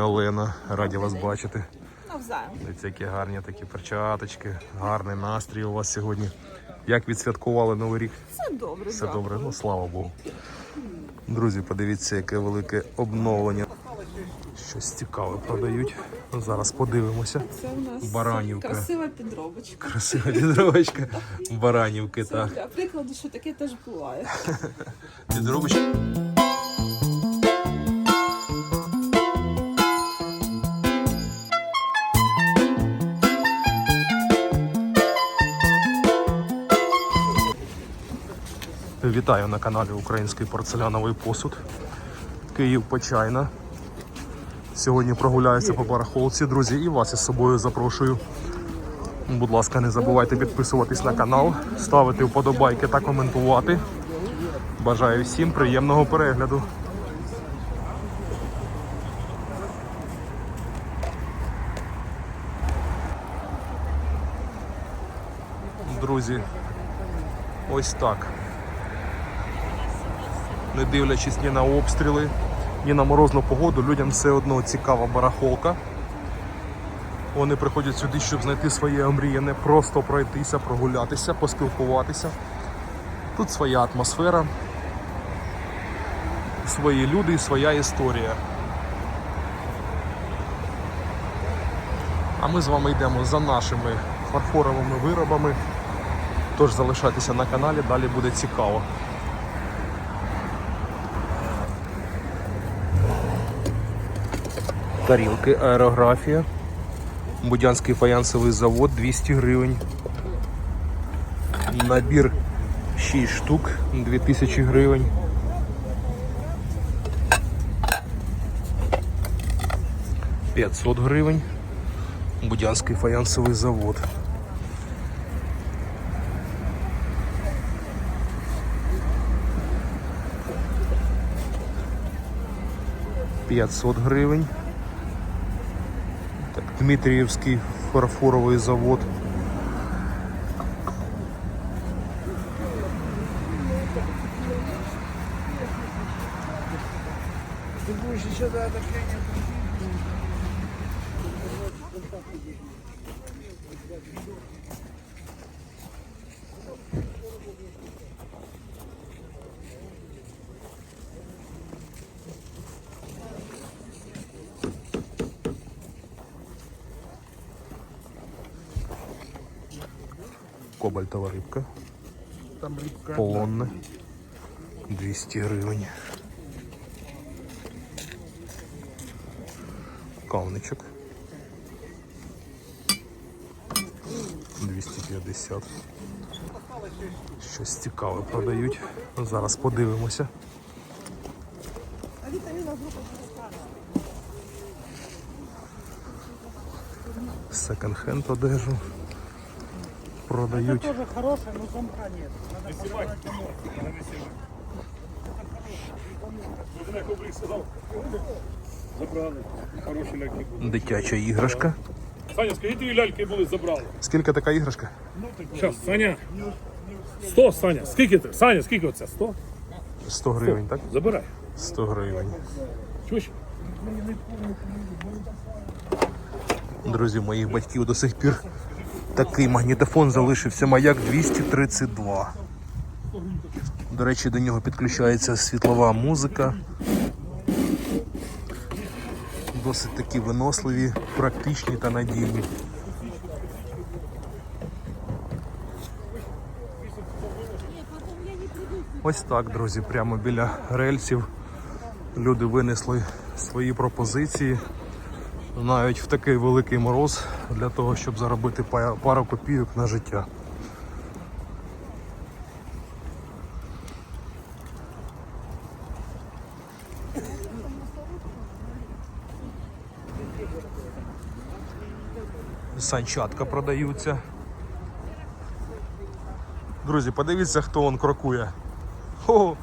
Олена, раді вас бачити. Навзаєм. Дивіться, які гарні такі перчаточки, гарний настрій у вас сьогодні. Як відсвяткували Новий рік? Все добре, Все дякую. добре, ну слава Богу. Друзі, подивіться, яке велике обновлення. Щось цікаве продають. Ну, Зараз подивимося. Це у нас Баранівка. красива підробочка. Красива підробочка баранівки, так. для прикладу, що таке теж буває. Підробочка. Вітаю на каналі Український порцеляновий посуд. Київ Почайна. Сьогодні прогуляюся по барахолці, друзі, і вас із собою запрошую. Будь ласка, не забувайте підписуватись на канал, ставити вподобайки та коментувати. Бажаю всім приємного перегляду. Друзі, ось так. Не дивлячись ні на обстріли, ні на морозну погоду, людям все одно цікава барахолка. Вони приходять сюди, щоб знайти своє омріяне, просто пройтися, прогулятися, поспілкуватися. Тут своя атмосфера, свої люди і своя історія. А ми з вами йдемо за нашими фарфоровими виробами. Тож залишайтеся на каналі, далі буде цікаво. Тарілки, аерографія. Будянський фаянсовий завод 200 гривень. Набір 6 штук 2000 гривень. П'ятсот гривень. Будянський фаянсовий завод. П'ятсот гривень. Так, Дмитріївський фарфоровий завод. Кобальтова рибка. Там рибка. Полонне. 200 гривень. Кавничок. 250. Щось цікаве продають. Зараз подивимося. Секонд-хенд одежу. Продають. Тоже хорошая, но замка нет. Сказав, забрали. Хороші ляльки були. Дитяча іграшка. Саня, скажіть, дві ляльки були, забрали. Скільки така іграшка? Зараз, Саня. 100, Саня, скільки ти? Саня, скільки оце? 100? 100 гривень, так? Забирай. 100 гривень. Чуєш? Друзі, моїх батьків до сих пір такий магнітофон залишився маяк 232. До речі, до нього підключається світлова музика. Досить такі виносливі, практичні та надійні. Ось так, друзі, прямо біля рельсів люди винесли свої пропозиції навіть в такий великий мороз для того, щоб заробити па- пару копійок на життя. Санчатка продаються. Друзі, подивіться, хто он крокує. О,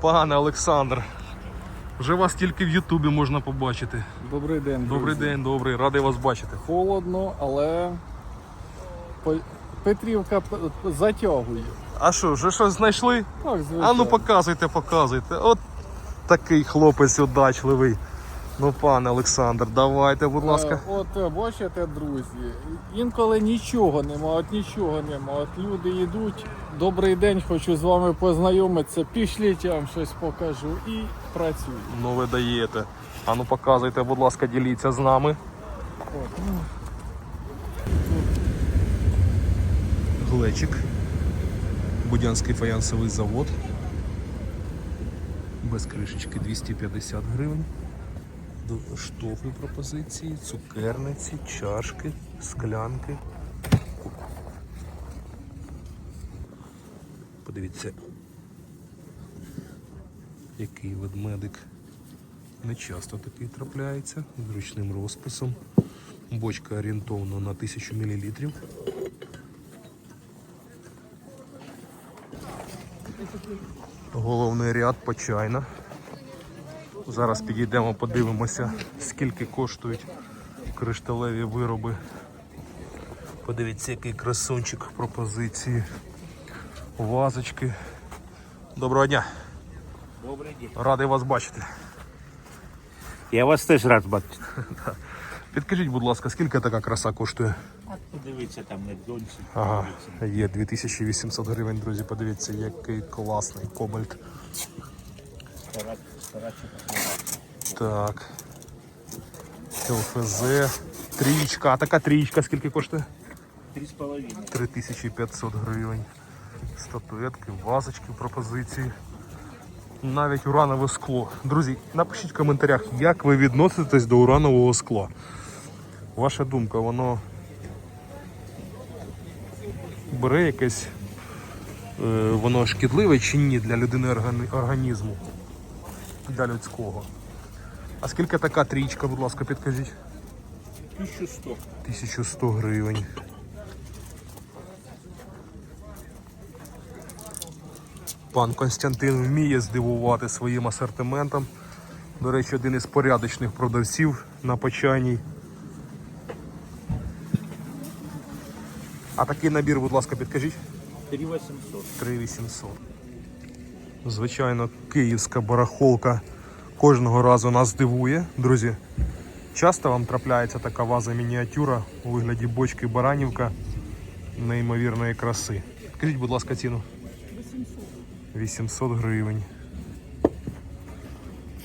пане Олександр. Вже вас тільки в Ютубі можна побачити. Добрий день. Добрий друзі. день, добрий, радий вас бачити. Холодно, але Петрівка затягує. А що, вже щось знайшли? Так, звичайно. А ну показуйте, показуйте. От такий хлопець удачливий. Ну, пане Олександр, давайте, будь ласка. Е, От е, бачите, друзі, інколи нічого нема, от нічого нема. От люди йдуть. Добрий день, хочу з вами познайомитися. Пішліть, я вам щось покажу і працюю. Ну ви даєте. А ну показуйте, будь ласка, діліться з нами. Глечик. Будянський фаянсовий завод. Без кришечки 250 гривень. До- Штофи пропозиції, цукерниці, чашки, склянки. Подивіться, який ведмедик. Не часто такий трапляється з ручним розписом. Бочка орієнтовно на 1000 мл. Головний ряд почайна. Зараз підійдемо, подивимося, скільки коштують кришталеві вироби. Подивіться, який красунчик пропозиції. Вазочки. Доброго дня. Добрий день. Радий вас бачити. Я вас теж рад бачити. Підкажіть, будь ласка, скільки така краса коштує? Подивіться там на доньці. Ага, є 2800 гривень, друзі. Подивіться, який класний кобальт. Так. ЛФЗ. Трічка. А така трічка скільки коштує? Три з половиною. 3500 гривень. Статуетки, вазочки в пропозиції. Навіть уранове скло. Друзі, напишіть в коментарях, як ви відноситесь до уранового скла. Ваша думка, воно бере якесь, е, воно шкідливе чи ні для людини організму, для людського. А скільки така трічка, будь ласка, підкажіть? 1100. 1100 гривень. Пан Константин вміє здивувати своїм асортиментом. До речі, один із порядочних продавців на почайній. А такий набір, будь ласка, підкажіть. 3800. 3800. Звичайно, київська барахолка кожного разу нас дивує. Друзі, часто вам трапляється така ваза мініатюра у вигляді бочки баранівка неймовірної краси. Скажіть, будь ласка, ціну. 800 гривень.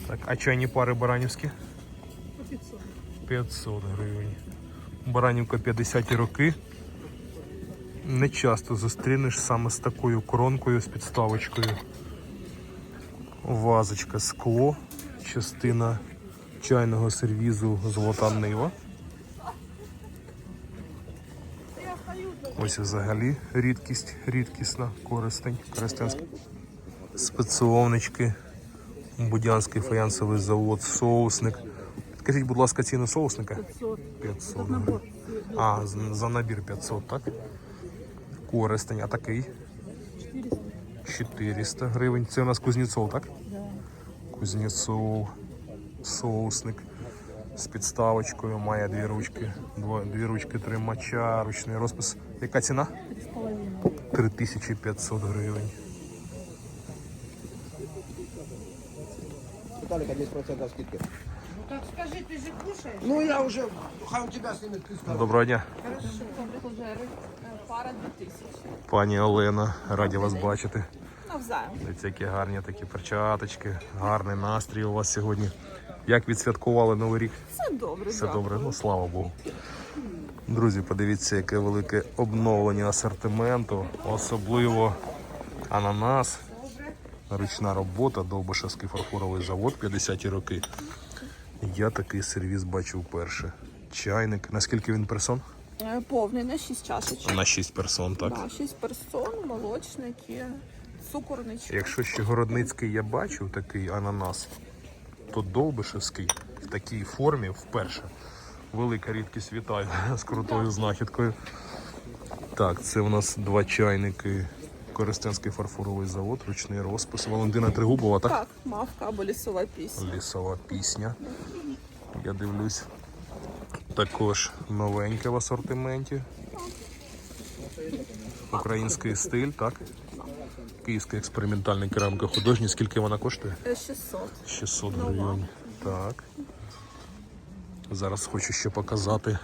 Так, а чайні пари баранівські? 500 гривень. Баранівка 50 роки. Не часто зустрінеш саме з такою коронкою з підставочкою. Вазочка скло, частина чайного сервізу золота нива. Ось взагалі рідкість, рідкісна, користень, користенська. Спецовнички, Будянський фаянсовий завод, соусник. Скажіть, будь ласка, ціну соусника? 500. 500. А, за набір 500, так? Користень, а такий? 400 гривень. Це у нас Кузнєцов, так? Кузнєцов, соусник з підставочкою, має дві ручки, дві ручки тримача, ручний розпис. Яка ціна? 3500 гривень. Виталика 10% скидки. Так скажи, ти же кушаєш? Ну я уже, хай у тебя снимет ты. Доброго дня, Пара 2000. пані Олена. Раді вас бачити. Навзаєм. Дивіться, які гарні такі перчаточки, гарний настрій у вас сьогодні. Як відсвяткували Новий рік? Це добре, Все дякую. добре, ну слава Богу. Друзі, подивіться, яке велике обновлення асортименту, особливо ананас, ручна робота, Довбишевський фарфоровий завод 50-ті роки. Я такий сервіс бачив вперше. Чайник. Наскільки він персон? Е, Повний на 6 чашечок. На 6 персон, так. Да, 6 персон, молочники, цукорнички. Якщо ще Городницький я бачив такий ананас, то Довбишевський в такій формі вперше. Велика рідкість вітаю з крутою знахідкою. Так, це у нас два чайники. Коростенський фарфоровий завод, ручний розпис. Валентина Тригубова, так? Так, мавка або лісова пісня. Лісова пісня. Я дивлюсь. Також новеньке в асортименті. Український стиль, так? Київська експериментальна керамика художня. Скільки вона коштує? Е, 600. 600 гривень. Так. Зараз хочу ще показати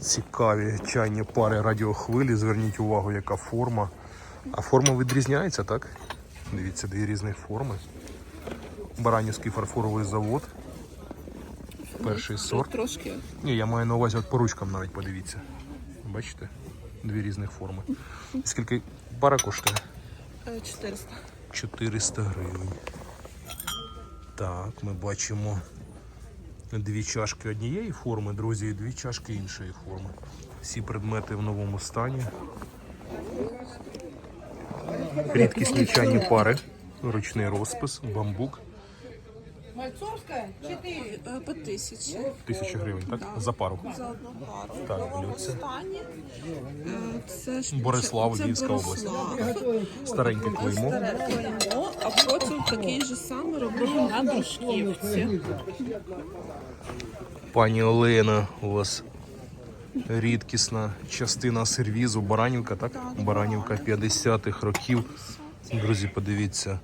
цікаві чайні пари радіохвилі. Зверніть увагу, яка форма. А форма відрізняється, так? Дивіться, дві різні форми. Баранівський фарфоровий завод. Перший сорт. Трошки Ні, я маю на увазі от по ручкам навіть подивіться. Бачите? Дві різних форми. Скільки пара коштує? Е, 400. 400 гривень. Так, ми бачимо дві чашки однієї форми, друзі, і дві чашки іншої форми. Всі предмети в новому стані. Рідкісні чайні пари, ручний розпис, бамбук. Е, По тисячі Тисяча гривень, так? За пару. за одну пару. Так, блюдце. Е, Це ж Борислав, це Львівська область. Борислав. Стареньке клеймо. Старе клеймо, а потім такий же самий робили на дружківці. Пані Олена, у вас рідкісна частина сервізу Баранівка, так? Баранівка 50-х років. Друзі, подивіться.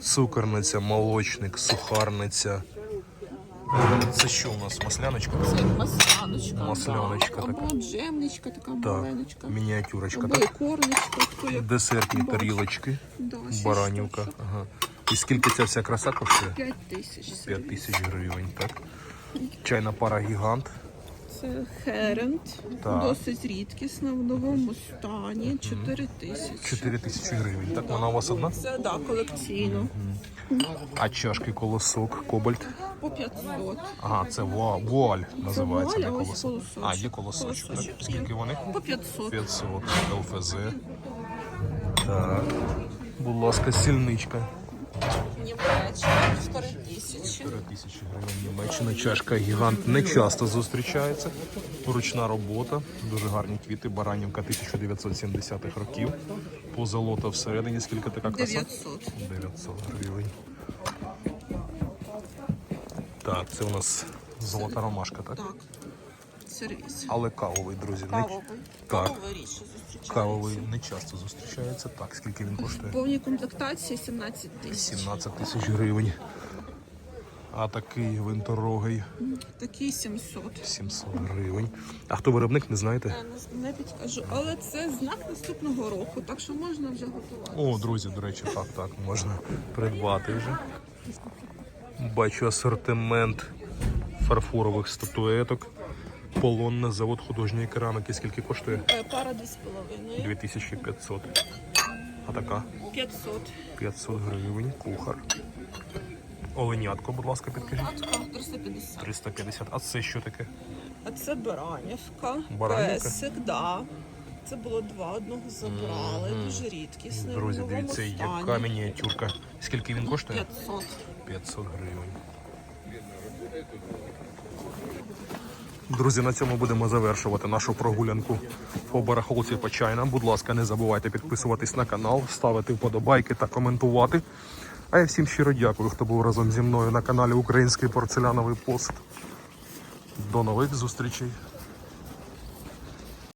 Цукорниця, молочник, сухарниця. Це що у нас? Масляночка? Це масляночка. Масляночка да. Або джемничка така Так, маленька. мініатюрочка, Або так? ікорничка. хто як Десертні бачить. тарілочки, Да, баранівка. штучок. Ага. І скільки ця вся краса коштує? П'ять тисяч. 5 тисяч гривень, так? Чайна пара гігант. Це херент. Так. Досить рідкісна в новому стані. 4 тисячі. 4 тисячі гривень. Так, вона у вас одна? Це да, колекційно. А чашки колосок, кобальт. По 500. Ага, це вуа- вуаль називається, вуаль, не а ось колосок. колосочок. А, є колосочок. так? Колосочок є. Скільки вони? По 500. 500 ЛФЗ. Так. Будь ласка, сільничка. Німеччина 4 тисячі. 4 тисячі гривень Німеччина. Чашка гігант не часто зустрічається. Ручна робота, дуже гарні квіти. Баранівка 1970-х років. Позолота всередині. Скільки така краса? 900. 900 гривень. Так, це у нас золота ромашка, так? Так. Сервіс. Але кавовий, друзі. Не... Кавовий. Так. Кавовий рідше зустрічається. Кавовий не часто зустрічається. Так, скільки він коштує? Повні комплектації 17 тисяч. 17 тисяч гривень. А такий винторогий Такий 700. 700 гривень. А хто виробник, не знаєте? Не- не підкажу, але це знак наступного року, так що можна вже готувати. О, друзі, до речі, так, так, можна придбати вже. Бачу асортимент фарфорових статуеток. Полонне завод художньої кераміки. Скільки коштує? Е, Пара 2,5. 2500. А така 500. 500 гривень. Кухар. Оленятко, будь ласка, підкажіть. Атка 350. 350. А це що таке? А це Баранівка. Баранівка? Песик, да. Це було два, одного забрали. Дуже рідкісне. Друзі, в новому дивіться, стані. яка мініатюрка. Скільки він коштує? 500. 500 гривень. Друзі, на цьому будемо завершувати нашу прогулянку по барахолці по чайнам. Будь ласка, не забувайте підписуватись на канал, ставити вподобайки та коментувати. А я всім щиро дякую, хто був разом зі мною на каналі Український порцеляновий пост. До нових зустрічей!